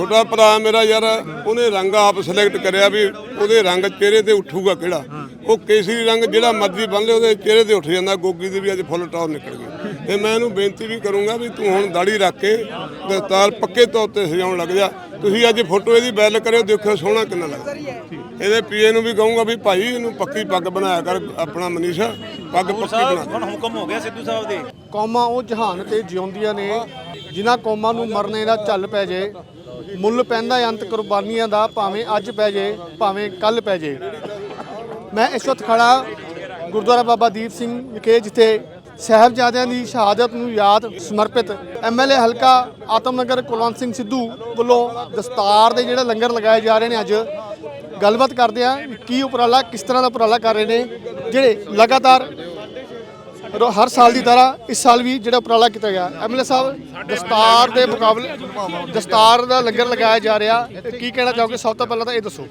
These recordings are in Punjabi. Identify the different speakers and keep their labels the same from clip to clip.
Speaker 1: ਛੋਟਾ ਭਰਾ ਮੇਰਾ ਯਾਰ ਉਹਨੇ ਰੰਗ ਆਪ ਸਿਲੈਕਟ ਕਰਿਆ ਵੀ ਉਹਦੇ ਰੰਗ ਚਿਹਰੇ ਤੇ ਉੱਠੂਗਾ ਕਿਹੜਾ? ਉਹ ਕੇਸਰੀ ਰੰਗ ਜਿਹੜਾ ਮਰਜ਼ੀ ਬੰਨ ਲੇ ਉਹਦੇ ਚਿਹਰੇ ਤੇ ਉੱਠ ਜਾਂਦਾ ਗੋਗੀ ਦੀ ਵੀ ਅੱਜ ਫੁੱਲ ਟੌਰ ਨਿਕਲ ਗਈ। ਤੇ ਮੈਂ ਇਹਨੂੰ ਬੇਨਤੀ ਵੀ ਕਰੂੰਗਾ ਵੀ ਤੂੰ ਹੁਣ ਦਾੜੀ ਰੱਖ ਕੇ ਦਸਤਾਰ ਪੱਕੇ ਤੌਰ ਤੇ ਸਜਾਉਣ ਲੱਗ ਜਾ। ਤੁਸੀਂ ਅੱਜ ਫੋਟੋ ਇਹਦੀ ਬੈਲ ਕਰਿਓ ਦੇਖਿਓ ਸੋਹਣਾ ਕਿੰਨਾ ਲੱਗਦਾ। ਇਹਦੇ ਪੀਏ ਨੂੰ ਵੀ ਕਹੂੰਗਾ ਵੀ ਭਾਈ ਇਹਨੂੰ ਪੱਕੀ ਪੱਗ ਬਣਾਇਆ ਕਰ ਆਪਣਾ ਮਨੀਸ਼ਾ ਪੱਗ ਪੱਕੀ ਬਣਾ।
Speaker 2: ਹੁਣ ਹੁਕਮ ਹੋ ਗਿਆ ਸਿੱਧੂ ਸਾਹਿਬ ਦੇ।
Speaker 3: ਕੌਮਾਂ ਉਹ ਜਹਾਨ ਤੇ ਜਿਉਂਦੀਆਂ ਨੇ ਜਿਨ੍ਹਾਂ ਕੌਮਾਂ ਨੂੰ ਮਰਨੇ ਦਾ ਝੱਲ ਪੈ ਜੇ ਮੁੱਲ ਪੈਂਦਾ ਏ ਅੰਤ ਕੁਰਬਾਨੀਆਂ ਦਾ, ਭਾਵੇਂ ਅੱਜ ਪੈ ਜੇ, ਭਾਵੇਂ ਕੱਲ ਪੈ ਜੇ। ਮੈਂ ਇਸ ਵਕਤ ਖੜਾ ਗੁਰਦੁਆਰਾ ਬਾਬਾ ਦੀਪ ਸਿੰਘ ਵਿਖੇ, ਜਿੱਥੇ ਸਾਹਿਬਜ਼ਾਦਿਆਂ ਦੀ ਸ਼ਹਾਦਤ ਨੂੰ ਯਾਦ ਸਮਰਪਿਤ ਐਮਐਲਏ ਹਲਕਾ ਆਤਮਨਗਰ ਕੁਲਵੰਤ ਸਿੰਘ ਸਿੱਧੂ ਵੱਲੋਂ ਦਸਤਾਰ ਦੇ ਜਿਹੜੇ ਲੰਗਰ ਲਗਾਏ ਜਾ ਰਹੇ ਨੇ ਅੱਜ, ਗੱਲਬਾਤ ਕਰਦੇ ਆ ਕੀ ਉਪਰਾਲਾ ਕਿਸ ਤਰ੍ਹਾਂ ਦਾ ਉਪਰਾਲਾ ਕਰ ਰਹੇ ਨੇ, ਜਿਹੜੇ ਲਗਾਤਾਰ ਰੋ- ਹਰ ਸਾਲ ਦੀ ਤਰ੍ਹਾਂ ਇਸ ਸਾਲ ਵੀ ਜਿਹੜਾ ਉਪਰਾਲਾ ਕੀਤਾ ਗਿਆ। ਐਮਐਲਏ ਸਾਹਿਬ, ਦਸਤਾਰ ਦੇ ਮੁਕਾਬਲੇ, ਦਸਤਾਰ ਦਾ ਲੰਗਰ ਲਗਾਇਆ ਜਾ ਰਿਹਾ। ਕੀ ਕਹਿਣਾ ਚਾਹੋਗੇ? ਸਭ ਤੋਂ ਪਹਿਲਾਂ ਤਾਂ ਇਹ ਦੱਸੋ।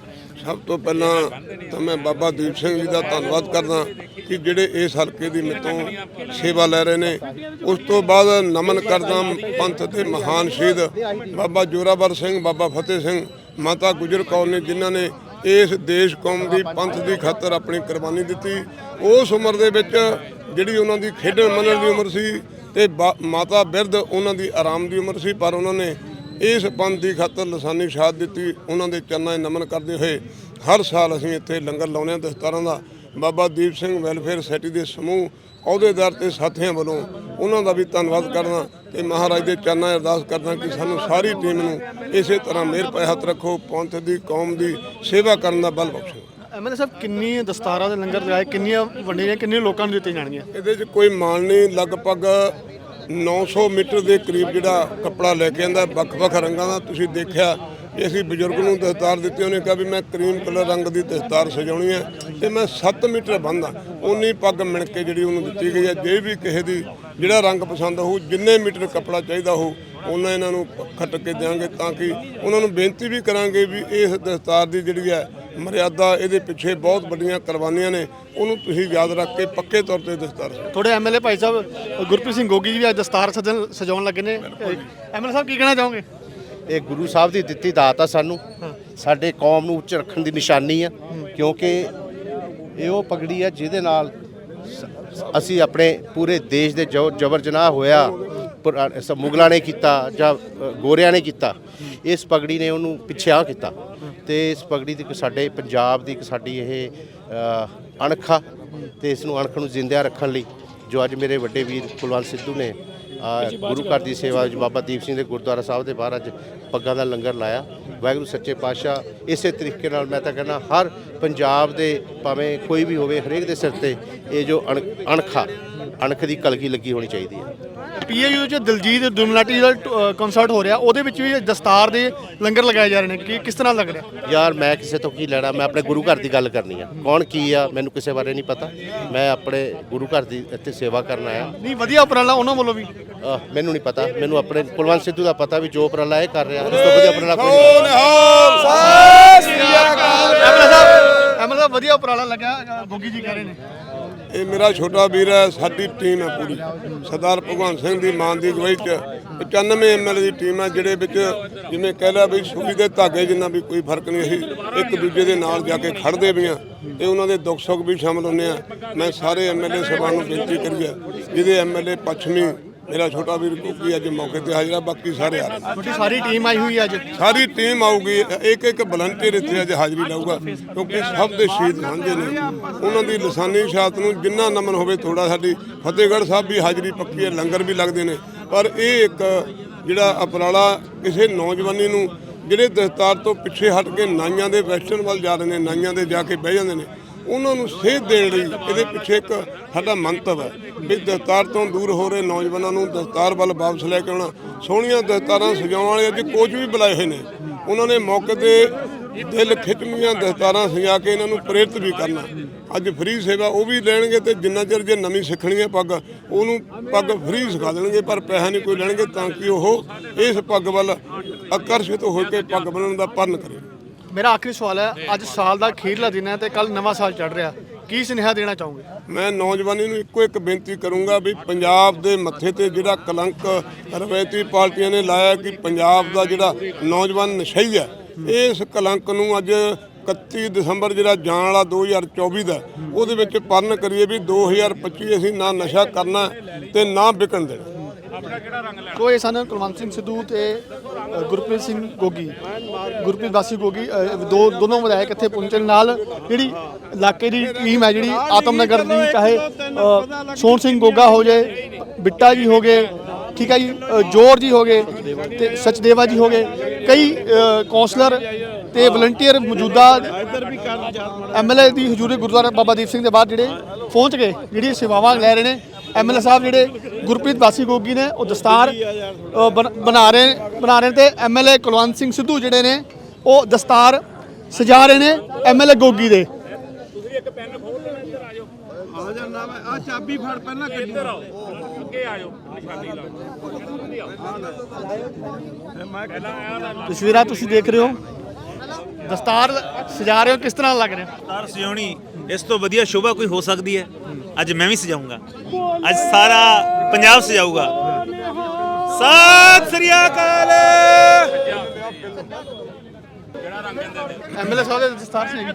Speaker 1: ਸਭ ਤੋਂ ਪਹਿਲਾਂ ਤਾਂ ਮੈਂ ਬਾਬਾ ਦੀਪ ਸਿੰਘ ਜੀ ਦਾ ਧੰਨਵਾਦ ਕਰਦਾ ਕਿ ਜਿਹੜੇ ਇਸ ਹਲਕੇ ਦੀ ਮੇਤੋਂ ਸੇਵਾ ਲੈ ਰਹੇ ਨੇ। ਉਸ ਤੋਂ ਬਾਅਦ ਨਮਨ ਕਰਦਾ ਪੰਥ ਦੇ ਮਹਾਨ ਸ਼ਹੀਦ ਬਾਬਾ ਜੋਰਾਵਰ ਸਿੰਘ, ਬਾਬਾ ਫਤਿਹ ਸਿੰਘ, ਮਾਤਾ ਗੁਜਰ ਕੌਰ ਨੇ ਜਿਨ੍ਹਾਂ ਨੇ ਇਸ ਦੇਸ਼ ਕੌਮ ਦੀ ਪੰਥ ਦੀ ਖਾਤਰ ਆਪਣੀ ਕੁਰਬਾਨੀ ਦਿੱਤੀ। ਉਸ ਉਮਰ ਦੇ ਵਿੱਚ ਜਿਹੜੀ ਉਹਨਾਂ ਦੀ ਖੇਡਣ ਮੰਨਣ ਦੀ ਉਮਰ ਸੀ ਤੇ ਬਾ- ਮਾਤਾ ਬਿਰਧ ਉਹਨਾਂ ਦੀ ਆਰਾਮ ਦੀ ਉਮਰ ਸੀ, ਪਰ ਉਹਨਾਂ ਨੇ ਇਸ ਪੰਥ ਦੀ ਖਾਤਰ ਲਸਾਨੀ ਸ਼ਹਾਦਤ ਦਿੱਤੀ, ਉਹਨਾਂ ਦੇ ਚਰਨਾਂ 'ਚ ਨਮਨ ਕਰਦੇ ਹੋਏ ਹਰ ਸਾਲ ਅਸੀਂ ਇੱਥੇ ਲੰਗਰ ਲਾਉਂਦੇ ਹਾਂ ਦਸਤਾਰਾਂ ਦਾ। ਬਾਬਾ ਦੀਪ ਸਿੰਘ ਵੈਲਫੇਅਰ ਸੋਸਾਇਟੀ ਦੇ ਸਮੂਹ ਅਹੁਦੇਦਾਰ ਤੇ ਸਾਥੀਆਂ ਵੱਲੋਂ ਉਹਨਾਂ ਦਾ ਵੀ ਧੰਨਵਾਦ ਕਰਦਾ ਤੇ ਮਹਾਰਾਜ ਦੇ ਚਰਨਾਂ 'ਚ ਅਰਦਾਸ ਕਰਦਾ ਕਿ ਸਾਨੂੰ ਸਾਰੀ ਟੀਮ ਨੂੰ ਇਸੇ ਤਰ੍ਹਾਂ ਮਿਹਰ ਪੈ ਹੱਥ ਰੱਖੋ, ਪੰਥ ਦੀ, ਕੌਮ ਦੀ ਸੇਵਾ ਕਰਨ ਦਾ ਬਲ ਬਖਸ਼ੋ।
Speaker 3: ਐਮਐਲਏ ਸਾਹਿਬ ਕਿੰਨੀ ਦਸਤਾਰਾਂ ਦੇ ਲੰਗਰ ਲਗਾਏ, ਕਿੰਨੀਆਂ ਵੰਡੀਆਂ ਕਿੰਨੇ ਲੋਕਾਂ ਨੂੰ ਦਿੱਤੀਆਂ ਜਾਣਗੀਆਂ?
Speaker 1: ਇਹਦੇ 'ਚ ਕੋਈ ਮਾਲ ਨਹੀਂ, ਲਗਭਗ 900 ਮੀਟਰ ਦੇ ਕਰੀਬ ਜਿਹੜਾ ਕੱਪੜਾ ਲੈ ਕੇ ਆਂਦਾ, ਵੱਖ-ਵੱਖ ਰੰਗਾਂ ਦਾ। ਤੁਸੀਂ ਦੇਖਿਆ ਵੀ ਅਸੀਂ ਬਜ਼ੁਰਗ ਨੂੰ ਦਸਤਾਰ ਦਿੱਤੀ, ਉਹਨੇ ਕਿਹਾ ਵੀ ਮੈਂ ਕਰੀਮ ਕਲਰ ਰੰਗ ਦੀ ਦਸਤਾਰ ਸਜਾਉਣੀ ਹੈ ਤੇ ਮੈਂ 7 ਮੀਟਰ ਬੰਦਾ ਉਨੀ ਪੱਗ ਮਿਣ ਕੇ ਜਿਹੜੀ ਉਹਨੂੰ ਦਿੱਤੀ ਗਈ ਹੈ। ਜੇ ਵੀ ਕਿਸੇ ਦੀ ਜਿਹੜਾ ਰੰਗ ਪਸੰਦ ਹੋਊ, ਜਿੰਨੇ ਮੀਟਰ ਕੱਪੜਾ ਚਾਹੀਦਾ ਹੋਊ, ਉਹਨਾਂ ਇਹਨਾਂ ਨੂੰ ਖੱਟ ਕੇ ਦਿਆਂਗੇ ਤਾਂ ਕਿ ਉਹਨਾਂ ਨੂੰ ਬੇਨਤੀ ਵੀ ਕਰਾਂਗੇ ਵੀ ਇਸ ਦਸਤਾਰ ਦੀ ਜਿਹੜੀ ਹੈ ਮਰਿਆਦਾ ਇਹਦੇ ਪਿੱਛੇ ਬਹੁਤ ਵੱਡੀਆਂ ਕੁਰਬਾਨੀਆਂ ਨੇ ਉਹਨੂੰ ਤੁਸੀਂ ਯਾਦ ਰੱਖ ਕੇ ਪੱਕੇ ਤੌਰ ਤੇ ਦਸਤਾਰ।
Speaker 3: ਤੁਹਾਡੇ ਐਮਐਲਏ ਭਾਈ ਸਾਹਿਬ ਗੁਰਪ੍ਰੀਤ ਸਿੰਘ ਗੋਗੀ ਜੀ ਵੀ ਅੱਜ ਦਸਤਾਰ ਸਜਣ ਸਜਾਉਣ ਲੱਗੇ ਨੇ। ਐਮਐਲਏ ਸਾਹਿਬ ਕੀ ਕਹਿਣਾ ਚਾਹੋਗੇ?
Speaker 4: ਇਹ ਗੁਰੂ ਸਾਹਿਬ ਦੀ ਦਿੱਤੀ ਦਾਤ ਆ ਸਾਨੂੰ। ਸਾਡੇ ਕੌਮ ਨੂੰ ਉੱਚ ਰੱਖਣ ਦੀ ਨਿਸ਼ਾਨੀ ਆ ਕਿਉਂਕਿ ਇਹ ਉਹ ਪਗੜੀ ਆ ਜਿਹਦੇ ਨਾਲ ਅਸੀਂ ਆਪਣੇ ਪੂਰੇ ਦੇਸ਼ ਦੇ ਜੋ ਜਬਰ ਜਨਾਹ ਹੋਇਆ। ਮੁਗਲਾਂ ਨੇ ਕੀਤਾ ਜਾਂ ਗੋਰਿਆਂ ਨੇ ਕੀਤਾ ਇਸ ਪਗੜੀ ਨੇ ਉਹਨੂੰ ਪਿੱਛੇ ਕੀਤਾ। ਤੇ ਇਸ ਪਗੜੀ ਦੀ ਇੱਕ ਸਾਡੇ ਪੰਜਾਬ ਦੀ ਇੱਕ ਸਾਡੀ ਇਹ ਅ, ਅਣਖ ਆ ਤੇ ਇਸ ਨੂੰ ਅਣਖ ਨੂੰ ਜ਼ਿੰਦਾ ਰੱਖਣ ਲਈ ਜੋ ਅੱਜ ਮੇਰੇ ਵੱਡੇ ਵੀਰ ਕੁਲਵੰਤ ਸਿੱਧੂ ਨੇ ਗੁਰੂ ਘਰ ਦੀ ਸੇਵਾ ਵਿੱਚ ਬਾਬਾ ਦੀਪ ਸਿੰਘ ਦੇ ਗੁਰਦੁਆਰਾ ਸਾਹਿਬ ਦੇ ਬਾਹਰ ਅੱਜ ਪੱਗਾਂ ਦਾ ਲੰਗਰ ਲਾਇਆ। ਵਾਹਿਗੁਰੂ ਸੱਚੇ ਪਾਤਸ਼ਾਹ ਇਸੇ ਤਰੀਕੇ ਨਾਲ ਮੈਂ ਤਾਂ ਕਹਿੰਦਾ ਹਰ ਪੰਜਾਬ ਦੇ ਭਾਵੇਂ ਕੋਈ ਵੀ ਹੋਵੇ ਹਰੇਕ ਦੇ ਸਿਰ ਤੇ ਇਹ ਜੋ ਅਣ- ਅਣਖਾ ਅਣਖ ਦੀ ਕਲਗੀ ਲੱਗੀ ਹੋਣੀ ਚਾਹੀਦੀ ਹੈ।
Speaker 3: ਪੀਏਯੂ ਚ ਦਿਲਜੀਤ ਦੁਮਲਾਟੀ ਦਾ ਕਨਸਰਟ ਹੋ ਰਿਹਾ। ਉਹਦੇ ਵਿੱਚ ਵੀ ਦਸਤਾਰ ਦੇ ਲੰਗਰ ਲਗਾਏ ਜਾ ਰਹੇ ਨੇ। ਕੀ ਕਿਸ ਤਰ੍ਹਾਂ ਲੱਗ ਰਿਹਾ?
Speaker 4: ਯਾਰ ਮੈਂ ਕਿਸੇ ਤੋਂ ਕੀ ਲੈਣਾ? ਮੈਂ ਆਪਣੇ ਗੁਰੂ ਘਰ ਦੀ ਗੱਲ ਕਰਨੀ ਆ। ਕੌਣ ਕੀ ਆ ਮੈਨੂੰ ਕਿਸੇ ਬਾਰੇ ਨਹੀਂ ਪਤਾ। ਮੈਂ ਆਪਣੇ ਗੁਰੂ ਘਰ ਦੀ ਇੱਥੇ ਸੇਵਾ ਕਰਨ ਆਇਆ।
Speaker 3: ਨਹੀਂ ਵਧੀਆ ਉਪਰਾਲਾ ਉਹਨਾਂ ਵੱਲੋਂ ਵੀ।
Speaker 4: ਅਹ ਮੈਨੂੰ ਨਹੀਂ ਪਤਾ। ਮੈਨੂੰ ਆਪਣੇ ਕੁਲਵੰਤ ਸਿੱਧੂ ਦਾ ਪਤਾ ਵੀ ਜੋ ਉਪਰਾਲਾ ਇਹ ਕਰ ਰਿਹਾ। ਉਸ ਤੋਂ ਵਧੀਆ ਉਪਰਾਲਾ ਕੋਈ ਨਹੀਂ।
Speaker 3: ਐਮਐਲਏ ਸਾਹਿਬ ਐਮਐਲਏ ਸਾਹਿਬ ਵਧੀਆ ਉਪਰਾਲਾ ਲੱਗਿਆ ਅ, ਗੋਗੀ ਜੀ ਕਹਿ ਰਹੇ ਨੇ।
Speaker 1: ਇਹ ਮੇਰਾ ਛੋਟਾ ਵੀਰ ਹੈ, ਸਾਡੀ ਟੀਮ ਹੈ ਪੂਰੀ। ਸਰਦਾਰ ਭਗਵੰਤ ਸਿੰਘ ਦੀ ਮਾਨ ਦੀ ਅਗਵਾਈ ਚ 95 ਐਮਐਲ ਦੀ ਟੀਮ ਹੈ, ਜਿਹੜੇ ਵਿੱਚ ਜਿਵੇਂ ਕਹਿ ਲਿਆ ਵੀ ਸੂਈ ਦੇ ਧਾਗੇ ਜਿੰਨਾ ਵੀ ਕੋਈ ਫ਼ਰਕ ਨਹੀਂ, ਅਸੀਂ ਇੱਕ ਦੂਜੇ ਦੇ ਨਾਲ ਜਾ ਕੇ ਖੜਦੇ ਵੀ ਹਾਂ ਤੇ ਉਹਨਾਂ ਦੇ ਦੁੱਖ ਸੁੱਖ ਵੀ ਸ਼ਾਮਲ ਹੁੰਦੇ ਆ ਮੈਂ ਸਾਰੇ ਐਮਐਲਏ ਸਭਾ ਨੂੰ ਬੇਨਤੀ ਕਰੀ ਹੈ, ਜਿਹਦੇ ਐਮਐਲਏ ਪੱਛਮੀ ਮੇਰਾ ਛੋਟਾ ਵੀਰ ਕੋਕੀ ਅੱਜ ਮੌਕੇ ਤੇ ਹਾਜ਼ਰ ਆ ਬਾਕੀ ਸਾਰੇ ਆ ਰਹੇ ਨੇ।
Speaker 3: ਤੁਹਾਡੀ ਸਾਰੀ ਟੀਮ ਆਈ ਹੋਈ ਹੈ ਅੱਜ?
Speaker 1: ਸਾਰੀ ਟੀਮ ਆਊਗੀ ਇੱਕ ਇੱਕ ਵਲੰਟੀਅਰ ਇੱਥੇ ਅੱਜ ਹਾਜ਼ਰੀ ਲਾਊਗਾ ਕਿਉਂਕਿ ਸਭ ਦੇ ਸ਼ਹੀਦ ਸਾਂਝੇ ਨੇ। ਉਹਨਾਂ ਦੀ ਲਸਾਨੀ ਸ਼ਹਾਦਤ ਨੂੰ ਜਿੰਨਾ ਨਮਨ ਹੋਵੇ ਥੋੜਾ ਸਾਡੀ ਫਤਿਹਗੜ੍ਹ ਸਾਹਿਬ ਵੀ ਹਾਜ਼ਰੀ ਪੱਕੀ ਹੈ ਲੰਗਰ ਵੀ ਲੱਗਦੇ ਨੇ। ਪਰ ਇਹ ਇੱਕ ਜਿਹੜਾ ਉਪਰਾਲਾ ਕਿਸੇ ਨੌਜਵਾਨੀ ਨੂੰ ਜਿਹੜੇ ਦਸਤਾਰ ਤੋਂ ਪਿੱਛੇ ਹਟ ਕੇ ਨਾਈਆਂ ਦੇ ਵੈਸਟਰਨ ਵੱਲ ਜਾ ਰਹੇ ਨੇ ਨਾਈਆਂ ਦੇ ਜਾ ਕੇ ਬਹਿ ਜਾਂਦੇ ਨੇ ਉਹਨਾਂ ਨੂੰ ਸੇਧ ਦੇਣ ਲਈ ਇਹਦੇ ਪਿੱਛੇ ਇੱਕ ਸਾਡਾ ਮੰਤਵ ਹੈ ਵੀ ਦਸਤਾਰ ਤੋਂ ਦੂਰ ਹੋ ਰਹੇ ਨੌਜਵਾਨਾਂ ਨੂੰ ਦਸਤਾਰ ਵੱਲ ਵਾਪਸ ਲੈ ਕੇ ਆਉਣਾ, ਸੋਹਣੀਆਂ ਦਸਤਾਰਾਂ ਸਜਾਉਣ ਵਾਲੇ ਅੱਜ ਕੋਚ ਵੀ ਬੁਲਾਏ ਹੋਏ ਨੇ। ਉਹਨਾਂ ਨੇ ਮੌਕੇ ਤੇ ਦਿਲ ਖਿੱਚਵੀਆਂ ਦਸਤਾਰਾਂ ਸਜਾ ਕੇ ਇਹਨਾਂ ਨੂੰ ਪ੍ਰੇਰਿਤ ਵੀ ਕਰਨਾ। ਅੱਜ ਫ੍ਰੀ ਸੇਵਾ ਉਹ ਵੀ ਲੈਣਗੇ ਤੇ ਜਿੰਨਾ ਚਿਰ ਜੇ ਨਵੀਂ ਸਿੱਖਣੀ ਹੈ ਪੱਗ, ਉਹਨੂੰ ਪੱਗ ਫ੍ਰੀ ਸਿਖਾ ਦੇਣਗੇ, ਪਰ ਪੈਸਾ ਨਹੀਂ ਕੋਈ ਲੈਣਗੇ ਤਾਂ ਕਿ ਉਹ ਇਸ ਪੱਗ ਵੱਲ ਆਕਰਸ਼ਿਤ ਹੋ ਕੇ ਪੱਗ ਬਣਨ ਦਾ ਪਰਨ ਕਰੇ।
Speaker 3: ਮੇਰਾ ਆਖਰੀ ਸਵਾਲ ਹੈ, ਅੱਜ ਸਾਲ ਦਾ ਅਖੀਰਲਾ ਦਿਨ ਹੈ ਤੇ ਕੱਲ ਨਵਾਂ ਸਾਲ ਚੜ ਰਿਹਾ। ਕੀ ਸੁਨੇਹਾ ਦੇਣਾ ਚਾਹੋਗੇ?
Speaker 1: ਮੈਂ ਨੌਜਵਾਨੀ ਨੂੰ ਇੱਕੋ ਇੱਕ ਬੇਨਤੀ ਕਰੂੰਗਾ ਵੀ ਪੰਜਾਬ ਦੇ ਮੱਥੇ ਤੇ ਜਿਹੜਾ ਕਲੰਕ ਰਵਾਇਤੀ ਪਾਰਟੀਆਂ ਨੇ ਲਾਇਆ ਕਿ ਪੰਜਾਬ ਦਾ ਜਿਹੜਾ ਨੌਜਵਾਨ ਨਸ਼ਈ ਹੈ, ਇਸ ਕਲੰਕ ਨੂੰ ਅੱਜ 31 ਦਸੰਬਰ ਜਿਹੜਾ ਜਾਣ ਵਾਲਾ 2024 ਦਾ, ਉਹਦੇ ਵਿੱਚ ਪਰਨ ਕਰੀਏ ਵੀ 2025 ਅਸੀਂ ਨਾ ਨਸ਼ਾ ਕਰਨਾ ਤੇ ਨਾ ਵਿਕਣ ਦੇਣਾ।
Speaker 3: ਕੋਈ ਸਨ ਕੁਲਵੰਤ ਸਿੰਘ ਸਿੱਧੂ ਤੇ ਗੁਰਪ੍ਰੀਤ ਸਿੰਘ ਗੋਗੀ। ਗੁਰਪ੍ਰੀਤ ਦਾਸੀ ਗੋਗੀ ਅ, ਦੋ ਦੋਨੋਂ ਵਿਧਾਇਕ ਇੱਥੇ ਪਹੁੰਚਣ ਨਾਲ। ਜਿਹੜੀ ਇਲਾਕੇ ਦੀ ਟੀਮ ਹੈ ਜਿਹੜੀ ਆਤਮਨਗਰ ਦੀ ਚਾਹੇ ਅ, ਸੋਹਣ ਸਿੰਘ ਗੋਗਾ ਹੋ ਜਾਏ ਬਿੱਟਾ ਜੀ ਹੋ ਗਏ ਠੀਕ ਹੈ ਜੀ ਅ, ਜੋਰ ਜੀ ਹੋ ਗਏ ਤੇ ਸਚਦੇਵਾ ਜੀ ਹੋ ਗਏ। ਕਈ ਅ, ਕੌਂਸਲਰ ਤੇ ਵਲੰਟੀਅਰ ਮੌਜੂਦਾ ਐਮਐਲਏ ਦੀ ਹਜ਼ੂਰੀ ਗੁਰਦੁਆਰਾ ਬਾਬਾ ਦੀਪ ਸਿੰਘ ਦੇ ਬਾਅਦ ਜਿਹੜੇ ਪਹੁੰਚ ਗਏ ਜਿਹੜੀ ਸੇਵਾਵਾਂ ਲੈ ਰਹੇ ਨੇ ਐਮਐਲਏ ਸਾਹਿਬ ਜਿਹੜੇ ਗੁਰਪ੍ਰੀਤ ਵਾਸੀ ਗੋਗੀ ਨੇ ਉਹ ਦਸਤਾਰ ਅ, ਬਣ- ਬਣਾ ਰਹੇ ਬਣਾ ਰਹੇ ਤੇ ਐਮਐਲਏ ਕੁਲਵੰਤ ਸਿੰਘ ਸਿੱਧੂ ਜਿਹੜੇ ਨੇ ਉਹ ਦਸਤਾਰ ਸਜਾ ਰਹੇ ਨੇ ਐਮਐਲਏ ਗੋਗੀ ਦੇ। ਤਸਵੀਰਾਂ ਤੁਸੀਂ ਦੇਖ ਰਹੇ ਹੋ। ਦਸਤਾਰ ਸਜਾ ਰਹੇ ਹੋ ਕਿਸ ਤਰ੍ਹਾਂ ਲੱਗ ਰਿਹਾ?
Speaker 2: ਤਾਰ ਸਜਾਉਣੀ ਇਸ ਤੋਂ ਵਧੀਆ ਸ਼ੋਭਾ ਕੋਈ ਹੋ ਸਕਦੀ ਹੈ? ਅੱਜ ਮੈਂ ਵੀ ਸਜਾਊਂਗਾ। ਅੱਜ ਸਾਰਾ ਪੰਜਾਬ ਸਜਾਊਗਾ। ਸਤਿ ਸ੍ਰੀ ਅਕਾਲ।
Speaker 3: ਐਮਐਲਏ ਸਾਹਿਬ ਦੇ ਦਸਤਾਰ ਸਜਾਈ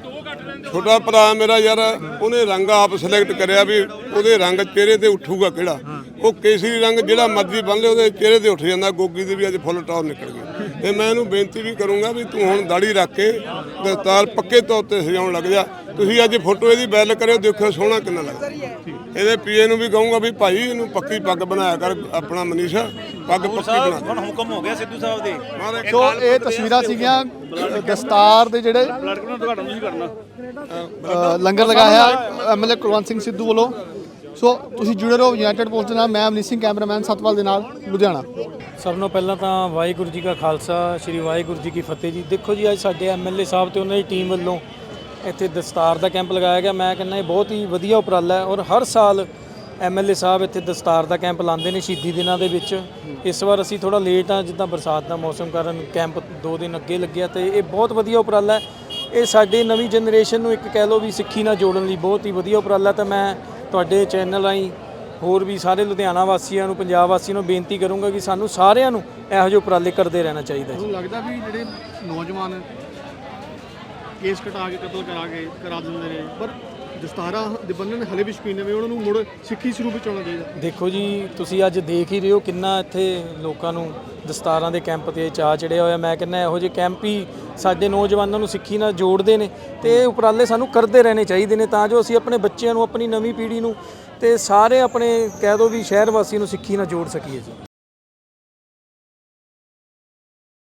Speaker 1: ਛੋਟਾ ਭਰਾ ਮੇਰਾ ਯਾਰ ਉਹਨੇ ਰੰਗ ਆਪ ਸਿਲੈਕਟ ਕਰਿਆ ਵੀ ਉਹਦੇ ਰੰਗ ਚਿਹਰੇ ਤੇ ਉੱਠੂਗਾ ਕਿਹੜਾ? ਉਹ ਕੇਸਰੀ ਰੰਗ ਜਿਹੜਾ ਮਰਜ਼ੀ ਬੰਨ ਲੇ ਉਹਦੇ ਚਿਹਰੇ ਤੇ ਉੱਠ ਜਾਂਦਾ ਗੋਗੀ ਦੀ ਵੀ ਅੱਜ ਫੁੱਲ ਟੌਰ ਨਿਕਲ ਗਈ ਤੇ ਮੈਂ ਇਹਨੂੰ ਬੇਨਤੀ ਵੀ ਕਰੂੰਗਾ ਵੀ ਤੂੰ ਹੁਣ ਦਾੜੀ ਰੱਖ ਕੇ ਦਸਤਾਰ ਪੱਕੇ ਤੌਰ ਤੇ ਸਜਾਉਣ ਲੱਗ ਜਾ। ਤੁਸੀਂ ਅੱਜ ਫੋਟੋ ਇਹਦੀ ਬੈਲ ਕਰਿਓ ਦੇਖੋ ਸੋਹਣਾ ਕਿੰਨਾ ਲੱਗਦਾ। ਇਹਦੇ ਪੀਏ ਨੂੰ ਵੀ ਕਹੂੰਗਾ ਵੀ ਭਾਈ ਇਹਨੂੰ ਪੱਕੀ ਪੱਗ ਬਣਾਇਆ ਕਰ ਆਪਣਾ ਮਨੀਸ਼ਾ ਪੱਗ ਪੱਕੀ ਬਣਾ।
Speaker 2: ਹੁਣ ਹੁਕਮ ਹੋ ਗਿਆ ਸਿੱਧੂ ਸਾਹਿਬ ਦੇ।
Speaker 3: ਸੋ ਇਹ ਤਸਵੀਰਾਂ ਸੀਗੀਆਂ ਦਸਤਾਰ ਦੇ। ਜਿਹੜੇ ਲੰਗਰ ਲਗਾਇਆ ਐਮਐਲਏ ਕੁਲਵੰਤ ਸਿੰਘ ਸਿੱਧੂ ਵੱਲੋਂ। ਸੋ ਤੁਸੀਂ ਜੁੜੇ ਰਹੋ ਯੂਨਾਈਟਿਡ ਪੋਸਟ ਦੇ ਨਾਲ ਮੈਂ ਅਮਨੀਤ ਸਿੰਘ ਕੈਮਰਾਮੈਨ ਸਤਪਾਲ ਦੇ ਨਾਲ ਲੁਧਿਆਣਾ।
Speaker 5: ਸਭ ਤੋਂ ਪਹਿਲਾਂ ਤਾਂ ਵਾਹਿਗੁਰੂ ਜੀ ਕਾ ਖਾਲਸਾ ਸ੍ਰੀ ਵਾਹਿਗੁਰੂ ਜੀ ਕੀ ਫਤਿਹ ਜੀ। ਦੇਖੋ ਜੀ ਅੱਜ ਸਾਡੇ ਐਮਐਲਏ ਸਾਹਿਬ ਤੇ ਉਹਨਾਂ ਦੀ ਟੀਮ ਵੱਲੋਂ ਇੱਥੇ ਦਸਤਾਰ ਦਾ ਕੈਂਪ ਲਗਾਇਆ ਗਿਆ। ਮੈਂ ਕਹਿੰਦਾ ਇਹ ਬਹੁਤ ਹੀ ਵਧੀਆ ਉਪਰਾਲਾ ਹੈ ਔਰ ਹਰ ਸਾਲ ਐਮਐਲਏ ਸਾਹਿਬ ਇੱਥੇ ਦਸਤਾਰ ਦਾ ਕੈਂਪ ਲਾਉਂਦੇ ਨੇ ਸ਼ਹੀਦੀ ਦਿਨਾਂ ਦੇ ਵਿੱਚ। ਇਸ ਵਾਰ ਅਸੀਂ ਥੋੜਾ ਲੇਟ ਆ ਜਿੱਦਾਂ ਬਰਸਾਤ ਦਾ ਮੌਸਮ ਕਾਰਨ ਕੈਂਪ 2 ਦਿਨ ਅੱਗੇ ਲੱਗਿਆ ਤੇ ਇਹ ਬਹੁਤ ਵਧੀਆ ਉਪਰਾਲਾ ਹੈ। ਇਹ ਸਾਡੇ ਨਵੀਂ ਜਨਰੇਸ਼ਨ ਨੂੰ ਇੱਕ ਕਹਿ ਲਓ ਵੀ ਸਿੱਖੀ ਨਾਲ ਜੋੜਨ ਲਈ ਬਹੁਤ ਹੀ ਵਧੀਆ ਉਪਰਾਲਾ ਤਾਂ ਮੈਂ ਤੁਹਾਡੇ ਚੈਨਲ ਰਾਹੀਂ ਹੋਰ ਵੀ ਸਾਰੇ ਲੁਧਿਆਣਾ ਵਾਸੀਆਂ ਨੂੰ, ਪੰਜਾਬ ਵਾਸੀਆਂ ਨੂੰ ਬੇਨਤੀ ਕਰੂੰਗਾ ਕਿ ਸਾਨੂੰ ਸਾਰਿਆਂ ਨੂੰ ਇਹੋ ਜਿਹੇ ਉਪਰਾਲੇ ਕਰਦੇ ਰਹਿਣਾ ਚਾਹੀਦਾ ਹੈ।
Speaker 3: ਲੱਗਦਾ ਵੀ ਜਿਹੜੇ ਨੌਜਵਾਨ ਕੇਸ ਕਟਾ ਕੇ, ਕਤਲ ਕਰਾ ਕੇ ਕਰਾ ਦਿੰਦੇ ਨੇ। ਪਰ ਦਸਤਾਰਾਂ ਦੇ ਬੰਨਣ ਹਲੇ ਵੀ ਸ਼ੌਕੀਨ ਨੇ ਵੀ ਉਹਨਾਂ ਨੂੰ ਮੁੜ ਸਿੱਖੀ ਸਰੂਪ ਵਿੱਚ ਆਉਣਾ ਚਾਹੀਦਾ।
Speaker 5: ਦੇਖੋ ਜੀ, ਤੁਸੀਂ ਅੱਜ ਦੇਖ ਹੀ ਰਹੇ ਹੋ ਕਿੰਨਾ ਇੱਥੇ ਲੋਕਾਂ ਨੂੰ ਦਸਤਾਰਾਂ ਦੇ ਕੈਂਪ ਤੇ ਚਾਹ ਚੜਿਆ ਹੋਇਆ। ਮੈਂ ਕਹਿੰਦਾ ਇਹੋ ਜਿਹੇ ਕੈਂਪ ਹੀ ਸਾਡੇ ਨੌਜਵਾਨਾਂ ਨੂੰ ਸਿੱਖੀ ਨਾਲ ਜੋੜਦੇ ਨੇ ਤੇ ਇਹ ਉਪਰਾਲੇ ਸਾਨੂੰ ਕਰਦੇ ਰਹਿਣੇ ਚਾਹੀਦੇ ਨੇ, ਤਾਂ ਜੋ ਅਸੀਂ ਆਪਣੇ ਬੱਚਿਆਂ ਨੂੰ, ਆਪਣੀ ਨਵੀਂ ਪੀੜ੍ਹੀ ਨੂੰ ਤੇ ਸਾਰੇ ਆਪਣੇ ਕਹਿ ਦੋ ਵੀ ਸ਼ਹਿਰ ਵਾਸੀ ਨੂੰ ਸਿੱਖੀ ਨਾਲ ਜੋੜ ਸਕੀਏ ਜੀ।